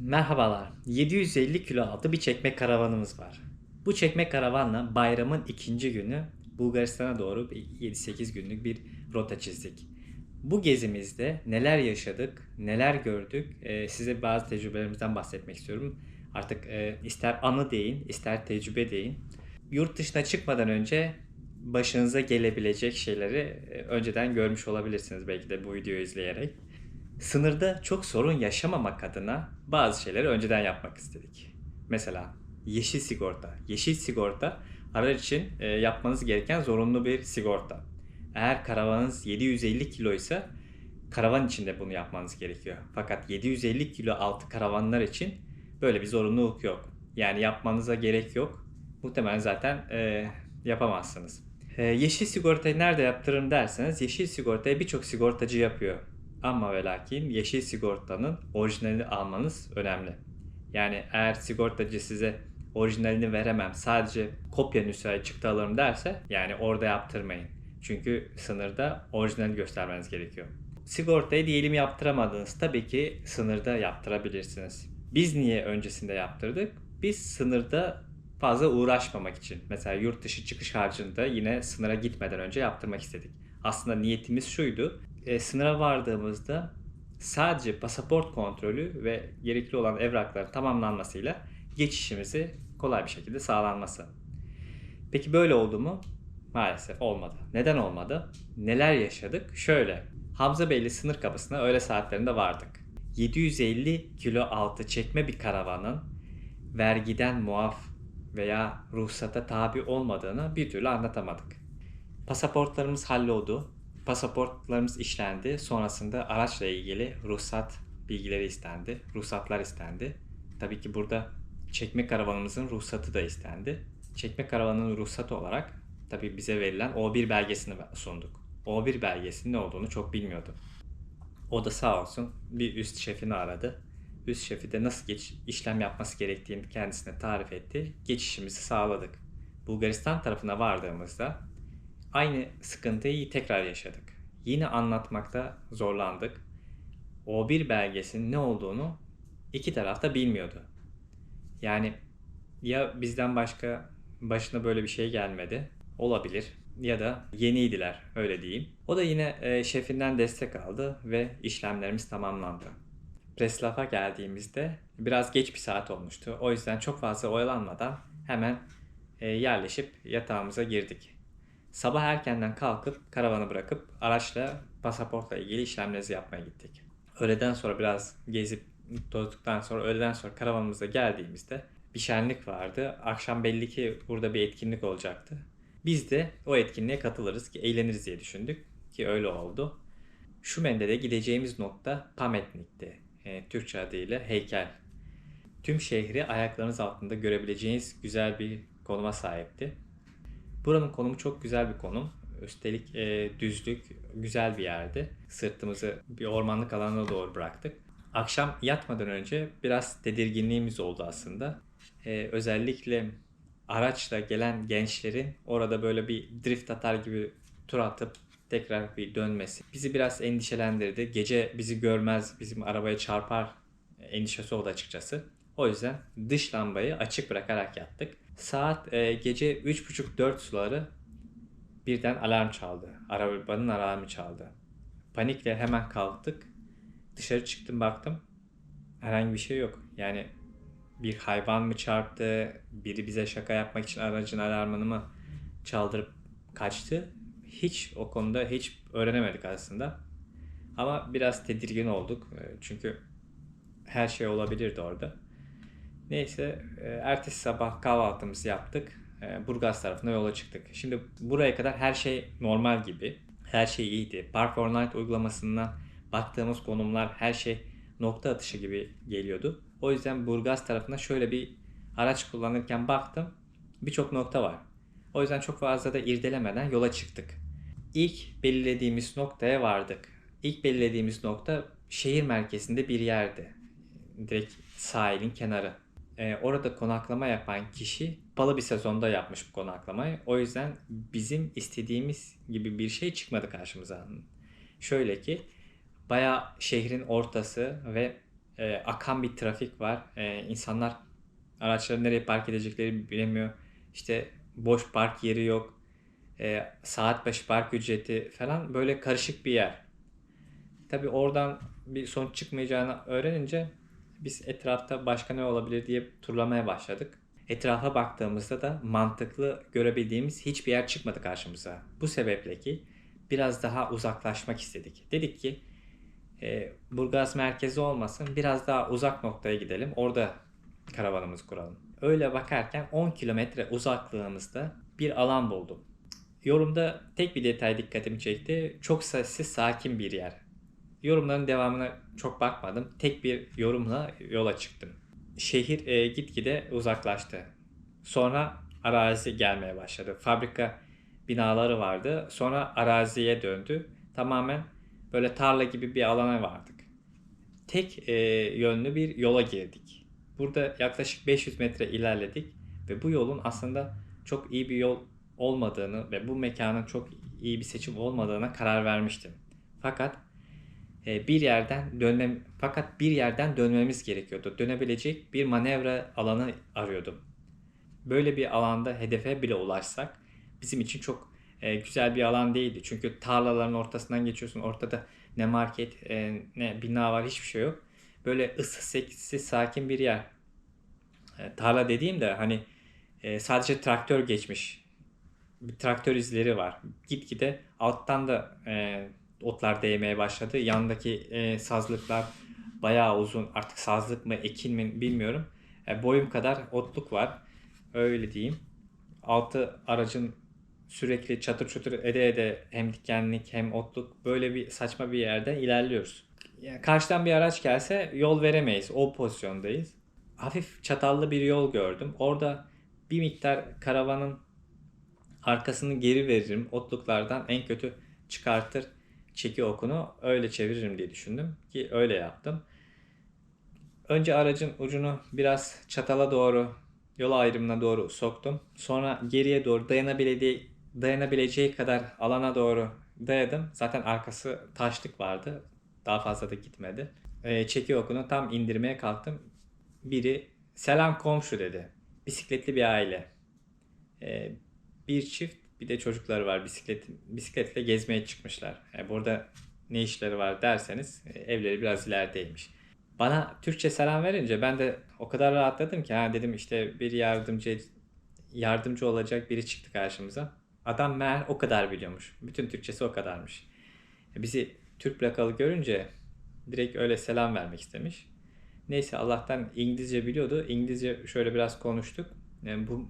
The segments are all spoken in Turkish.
Merhabalar. 750 kilo altı bir çekme karavanımız var. Bu çekme karavanla bayramın ikinci günü Bulgaristan'a doğru bir 7-8 günlük bir rota çizdik. Bu gezimizde neler yaşadık, neler gördük e, size bazı tecrübelerimizden bahsetmek istiyorum. Artık e, ister anı deyin, ister tecrübe deyin. Yurt dışına çıkmadan önce başınıza gelebilecek şeyleri e, önceden görmüş olabilirsiniz belki de bu videoyu izleyerek. Sınırda çok sorun yaşamamak adına bazı şeyleri önceden yapmak istedik. Mesela yeşil sigorta. Yeşil sigorta araç için e, yapmanız gereken zorunlu bir sigorta. Eğer karavanınız 750 kiloysa karavan için de bunu yapmanız gerekiyor. Fakat 750 kilo altı karavanlar için böyle bir zorunluluk yok. Yani yapmanıza gerek yok. Muhtemelen zaten e, yapamazsınız. E, yeşil sigortayı nerede yaptırırım derseniz yeşil sigortayı birçok sigortacı yapıyor. Ama ve lakin yeşil sigortanın orijinalini almanız önemli. Yani eğer sigortacı size orijinalini veremem sadece kopya nüshayı çıktı alırım derse yani orada yaptırmayın. Çünkü sınırda orijinal göstermeniz gerekiyor. Sigortayı diyelim yaptıramadınız. Tabii ki sınırda yaptırabilirsiniz. Biz niye öncesinde yaptırdık? Biz sınırda fazla uğraşmamak için. Mesela yurt dışı çıkış harcında yine sınıra gitmeden önce yaptırmak istedik. Aslında niyetimiz şuydu. E, sınıra vardığımızda sadece pasaport kontrolü ve gerekli olan evrakların tamamlanmasıyla geçişimizi kolay bir şekilde sağlanması. Peki böyle oldu mu? Maalesef olmadı. Neden olmadı? Neler yaşadık? Şöyle. Hamza Beyli sınır kapısına öğle saatlerinde vardık. 750 kilo altı çekme bir karavanın vergiden muaf veya ruhsata tabi olmadığını bir türlü anlatamadık. Pasaportlarımız halloldu. Pasaportlarımız işlendi. Sonrasında araçla ilgili ruhsat bilgileri istendi. Ruhsatlar istendi. Tabii ki burada çekme karavanımızın ruhsatı da istendi. Çekme karavanın ruhsatı olarak tabii bize verilen O1 belgesini sunduk. O1 belgesinin ne olduğunu çok bilmiyordum. O da sağ olsun bir üst şefini aradı. Üst şefi de nasıl geç, işlem yapması gerektiğini kendisine tarif etti. Geçişimizi sağladık. Bulgaristan tarafına vardığımızda aynı sıkıntıyı tekrar yaşadık. Yine anlatmakta zorlandık. O1 belgesinin ne olduğunu iki taraf da bilmiyordu. Yani ya bizden başka başına böyle bir şey gelmedi olabilir ya da yeniydiler öyle diyeyim. O da yine e, şefinden destek aldı ve işlemlerimiz tamamlandı. Preslaf'a geldiğimizde biraz geç bir saat olmuştu. O yüzden çok fazla oyalanmadan hemen e, yerleşip yatağımıza girdik. Sabah erkenden kalkıp karavanı bırakıp araçla pasaportla ilgili işlemlerimizi yapmaya gittik. Öğleden sonra biraz gezip tozduktan sonra öğleden sonra karavanımıza geldiğimizde bir şenlik vardı. Akşam belli ki burada bir etkinlik olacaktı. Biz de o etkinliğe katılırız ki eğleniriz diye düşündük ki öyle oldu. Şumen'de gideceğimiz nokta Pametnik'ti. E, Türkçe adıyla heykel. Tüm şehri ayaklarınız altında görebileceğiniz güzel bir konuma sahipti. Buranın konumu çok güzel bir konum. Üstelik e, düzlük güzel bir yerdi. Sırtımızı bir ormanlık alana doğru bıraktık. Akşam yatmadan önce biraz tedirginliğimiz oldu aslında. E, özellikle araçla gelen gençlerin orada böyle bir drift atar gibi tur atıp tekrar bir dönmesi bizi biraz endişelendirdi. Gece bizi görmez, bizim arabaya çarpar endişesi oldu açıkçası. O yüzden dış lambayı açık bırakarak yattık. Saat e, gece 3.30-4 suları birden alarm çaldı. Arabanın alarmı çaldı. Panikle hemen kalktık. Dışarı çıktım baktım. Herhangi bir şey yok. Yani bir hayvan mı çarptı, biri bize şaka yapmak için aracın alarmını mı çaldırıp kaçtı. Hiç o konuda hiç öğrenemedik aslında. Ama biraz tedirgin olduk. E, Çünkü her şey olabilirdi orada. Neyse e, ertesi sabah kahvaltımızı yaptık. E, Burgaz tarafına yola çıktık. Şimdi buraya kadar her şey normal gibi. Her şey iyiydi. Park Fortnite uygulamasından baktığımız konumlar her şey nokta atışı gibi geliyordu. O yüzden Burgaz tarafına şöyle bir araç kullanırken baktım. Birçok nokta var. O yüzden çok fazla da irdelemeden yola çıktık. İlk belirlediğimiz noktaya vardık. İlk belirlediğimiz nokta şehir merkezinde bir yerdi. Direkt sahilin kenarı. Ee, orada konaklama yapan kişi palı bir sezonda yapmış bu konaklamayı. O yüzden bizim istediğimiz gibi bir şey çıkmadı karşımıza. Şöyle ki bayağı şehrin ortası ve e, akan bir trafik var. E, insanlar araçları nereye park edecekleri bilemiyor. İşte boş park yeri yok. E, saat başı park ücreti falan böyle karışık bir yer. Tabi oradan bir sonuç çıkmayacağını öğrenince biz etrafta başka ne olabilir diye turlamaya başladık. Etrafa baktığımızda da mantıklı görebildiğimiz hiçbir yer çıkmadı karşımıza. Bu sebeple ki biraz daha uzaklaşmak istedik. Dedik ki e, Burgaz merkezi olmasın biraz daha uzak noktaya gidelim. Orada karavanımızı kuralım. Öyle bakarken 10 kilometre uzaklığımızda bir alan buldum. Yorumda tek bir detay dikkatimi çekti. Çok sessiz, sakin bir yer. Yorumların devamına çok bakmadım. Tek bir yorumla yola çıktım. Şehir e, gitgide uzaklaştı. Sonra arazi gelmeye başladı. Fabrika binaları vardı. Sonra araziye döndü. Tamamen böyle tarla gibi bir alana vardık. Tek e, yönlü bir yola girdik. Burada yaklaşık 500 metre ilerledik ve bu yolun aslında çok iyi bir yol olmadığını ve bu mekanın çok iyi bir seçim olmadığına karar vermiştim. Fakat bir yerden dönmem fakat bir yerden dönmemiz gerekiyordu. Dönebilecek bir manevra alanı arıyordum. Böyle bir alanda hedefe bile ulaşsak bizim için çok e, güzel bir alan değildi. Çünkü tarlaların ortasından geçiyorsun. Ortada ne market e, ne bina var hiçbir şey yok. Böyle ıssız sakin bir yer. E, tarla dediğim de hani e, sadece traktör geçmiş. Bir traktör izleri var. Gitgide alttan da e, otlar değmeye başladı. Yandaki e, sazlıklar bayağı uzun. Artık sazlık mı ekin mi bilmiyorum. E, boyum kadar otluk var. Öyle diyeyim. Altı aracın sürekli çatır çutur ede ede hem dikenlik hem otluk böyle bir saçma bir yerden ilerliyoruz. Yani karşıdan bir araç gelse yol veremeyiz. O pozisyondayız. Hafif çatallı bir yol gördüm. Orada bir miktar karavanın arkasını geri veririm. Otluklardan en kötü çıkartır çeki okunu öyle çeviririm diye düşündüm ki öyle yaptım. Önce aracın ucunu biraz çatala doğru yol ayrımına doğru soktum. Sonra geriye doğru dayanabileceği, dayanabileceği kadar alana doğru dayadım. Zaten arkası taşlık vardı. Daha fazla da gitmedi. E, çeki okunu tam indirmeye kalktım. Biri selam komşu dedi. Bisikletli bir aile. E, bir çift bir de çocukları var bisiklet bisikletle gezmeye çıkmışlar. Yani burada ne işleri var derseniz e, evleri biraz ilerideymiş. Bana Türkçe selam verince ben de o kadar rahatladım ki ha dedim işte bir yardımcı yardımcı olacak biri çıktı karşımıza. Adam meğer o kadar biliyormuş. Bütün Türkçesi o kadarmış. Bizi Türk plakalı görünce direkt öyle selam vermek istemiş. Neyse Allah'tan İngilizce biliyordu. İngilizce şöyle biraz konuştuk. Yani bu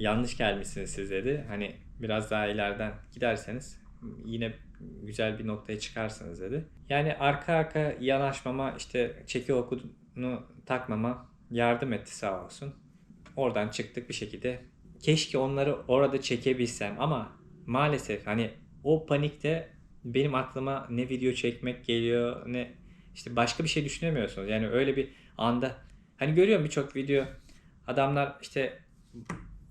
yanlış gelmişsiniz siz dedi. Hani biraz daha ileriden giderseniz yine güzel bir noktaya çıkarsınız dedi. Yani arka arka yanaşmama işte çeki okudunu takmama yardım etti sağ olsun. Oradan çıktık bir şekilde. Keşke onları orada çekebilsem ama maalesef hani o panikte benim aklıma ne video çekmek geliyor ne işte başka bir şey düşünemiyorsunuz. Yani öyle bir anda hani görüyorum birçok video adamlar işte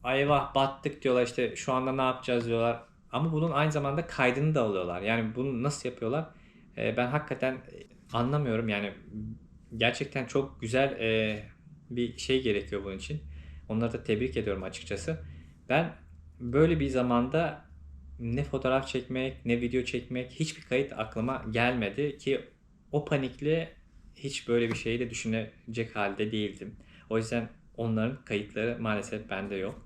ayvah battık diyorlar işte şu anda ne yapacağız diyorlar. Ama bunun aynı zamanda kaydını da alıyorlar. Yani bunu nasıl yapıyorlar? Ee, ben hakikaten anlamıyorum. Yani gerçekten çok güzel e, bir şey gerekiyor bunun için. Onları da tebrik ediyorum açıkçası. Ben böyle bir zamanda ne fotoğraf çekmek ne video çekmek hiçbir kayıt aklıma gelmedi ki o panikle hiç böyle bir şeyi de düşünecek halde değildim. O yüzden onların kayıtları maalesef bende yok.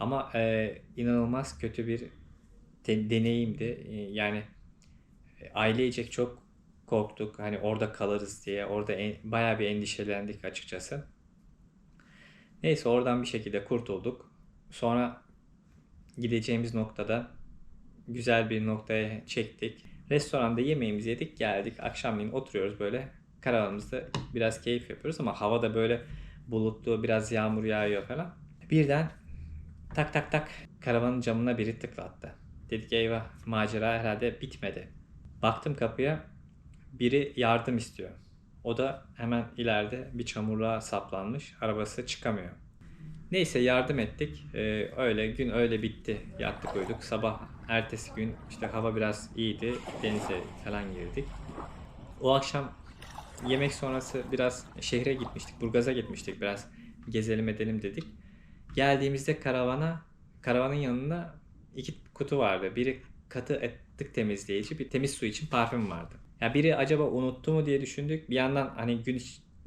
Ama e, inanılmaz kötü bir de, deneyimdi. E, yani e, ailecek çok korktuk. Hani orada kalırız diye. Orada en, bayağı bir endişelendik açıkçası. Neyse oradan bir şekilde kurtulduk. Sonra gideceğimiz noktada güzel bir noktaya çektik. Restoranda yemeğimizi yedik geldik. Akşamleyin oturuyoruz böyle karavanımızda biraz keyif yapıyoruz ama hava da böyle bulutlu biraz yağmur yağıyor falan. Birden tak tak tak karavanın camına biri tıklattı. Dedik eyvah macera herhalde bitmedi. Baktım kapıya biri yardım istiyor. O da hemen ileride bir çamurluğa saplanmış. Arabası çıkamıyor. Neyse yardım ettik. Ee, öyle gün öyle bitti. Yattık uyuduk. Sabah ertesi gün işte hava biraz iyiydi. Denize falan girdik. O akşam yemek sonrası biraz şehre gitmiştik. Burgaz'a gitmiştik biraz gezelim edelim dedik. Geldiğimizde karavana karavanın yanında iki kutu vardı. Biri katı atık temizleyici, bir temiz su için parfüm vardı. Ya biri acaba unuttu mu diye düşündük. Bir yandan hani gün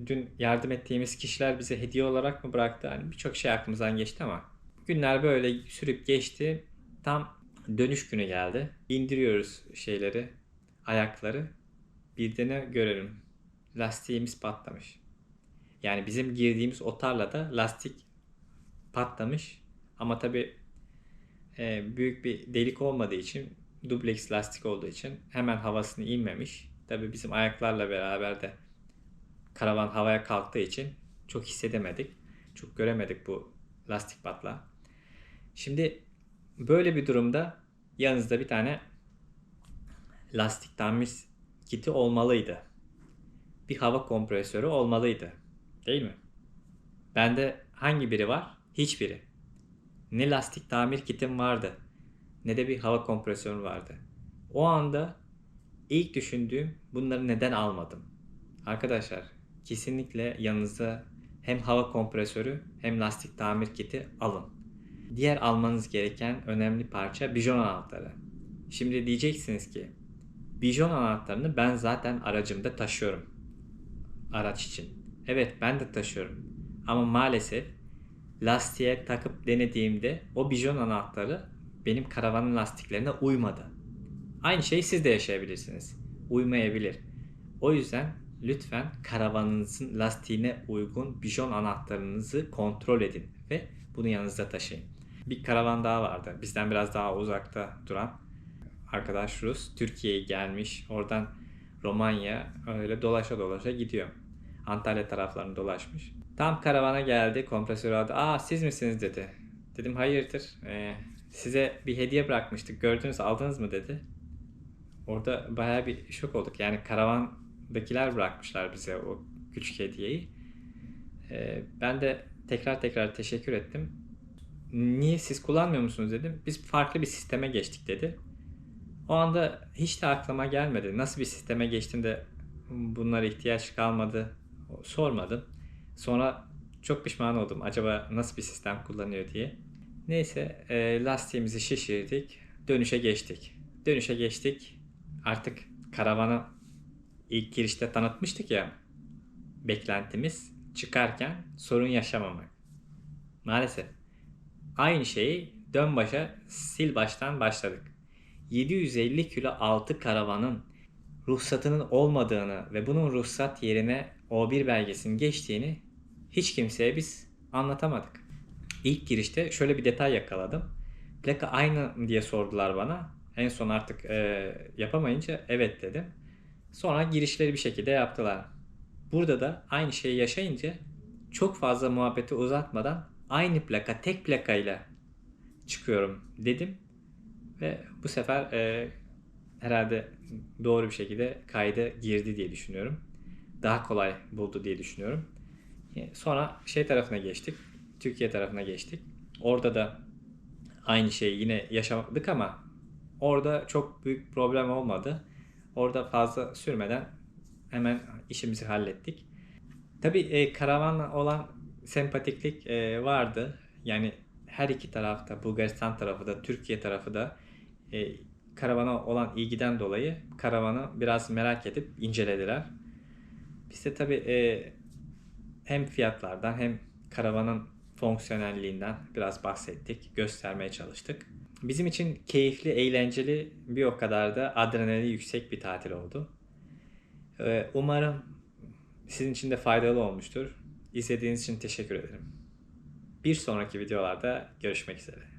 dün yardım ettiğimiz kişiler bize hediye olarak mı bıraktı? Hani birçok şey aklımızdan geçti ama günler böyle sürüp geçti. Tam dönüş günü geldi. İndiriyoruz şeyleri, ayakları. Bir de ne görelim? Lastiğimiz patlamış. Yani bizim girdiğimiz o tarlada lastik patlamış. Ama tabii e, büyük bir delik olmadığı için dubleks lastik olduğu için hemen havasını inmemiş. Tabii bizim ayaklarla beraber de karavan havaya kalktığı için çok hissedemedik. Çok göremedik bu lastik patla. Şimdi böyle bir durumda yanınızda bir tane lastik tamir kiti olmalıydı. Bir hava kompresörü olmalıydı. Değil mi? Bende hangi biri var? Hiçbiri. Ne lastik tamir kitim vardı ne de bir hava kompresörü vardı. O anda ilk düşündüğüm bunları neden almadım? Arkadaşlar kesinlikle yanınıza hem hava kompresörü hem lastik tamir kiti alın. Diğer almanız gereken önemli parça bijon anahtarı. Şimdi diyeceksiniz ki bijon anahtarını ben zaten aracımda taşıyorum. Araç için. Evet ben de taşıyorum. Ama maalesef lastiğe takıp denediğimde o bijon anahtarı benim karavanın lastiklerine uymadı. Aynı şeyi siz de yaşayabilirsiniz. Uymayabilir. O yüzden lütfen karavanınızın lastiğine uygun bijon anahtarınızı kontrol edin ve bunu yanınızda taşıyın. Bir karavan daha vardı. Bizden biraz daha uzakta duran arkadaş Rus. Türkiye'ye gelmiş. Oradan Romanya öyle dolaşa dolaşa gidiyor. Antalya taraflarını dolaşmış. Tam karavana geldi. Kompresörü aldı. Aa siz misiniz dedi. Dedim hayırdır. Ee, size bir hediye bırakmıştık. Gördünüz aldınız mı dedi. Orada bayağı bir şok olduk. Yani karavandakiler bırakmışlar bize o küçük hediyeyi. Ee, ben de tekrar tekrar teşekkür ettim. Niye siz kullanmıyor musunuz dedim. Biz farklı bir sisteme geçtik dedi. O anda hiç de aklıma gelmedi. Nasıl bir sisteme geçtim de bunlara ihtiyaç kalmadı sormadım. Sonra çok pişman oldum. Acaba nasıl bir sistem kullanıyor diye. Neyse e, lastiğimizi şişirdik. Dönüşe geçtik. Dönüşe geçtik. Artık karavanı ilk girişte tanıtmıştık ya. Beklentimiz çıkarken sorun yaşamamak. Maalesef. Aynı şeyi dön başa sil baştan başladık. 750 kilo altı karavanın ruhsatının olmadığını ve bunun ruhsat yerine O1 belgesinin geçtiğini hiç kimseye biz anlatamadık. İlk girişte şöyle bir detay yakaladım. Plaka aynı diye sordular bana. En son artık e, yapamayınca evet dedim. Sonra girişleri bir şekilde yaptılar. Burada da aynı şeyi yaşayınca çok fazla muhabbeti uzatmadan aynı plaka tek plakayla çıkıyorum dedim. Ve bu sefer e, herhalde doğru bir şekilde kayda girdi diye düşünüyorum. Daha kolay buldu diye düşünüyorum. E, Sonra şey tarafına geçtik. Türkiye tarafına geçtik. Orada da aynı şeyi yine yaşadık ama orada çok büyük problem olmadı. Orada fazla sürmeden hemen işimizi hallettik. Tabii e, karavanla olan sempatiklik e, vardı. Yani her iki tarafta, Bulgaristan tarafı da, Türkiye tarafı da e, karavana olan ilgiden dolayı karavanı biraz merak edip incelediler. Biz de tabii e, hem fiyatlardan hem karavanın fonksiyonelliğinden biraz bahsettik, göstermeye çalıştık. Bizim için keyifli, eğlenceli bir o kadar da adrenali yüksek bir tatil oldu. Ee, Umarım sizin için de faydalı olmuştur. İzlediğiniz için teşekkür ederim. Bir sonraki videolarda görüşmek üzere.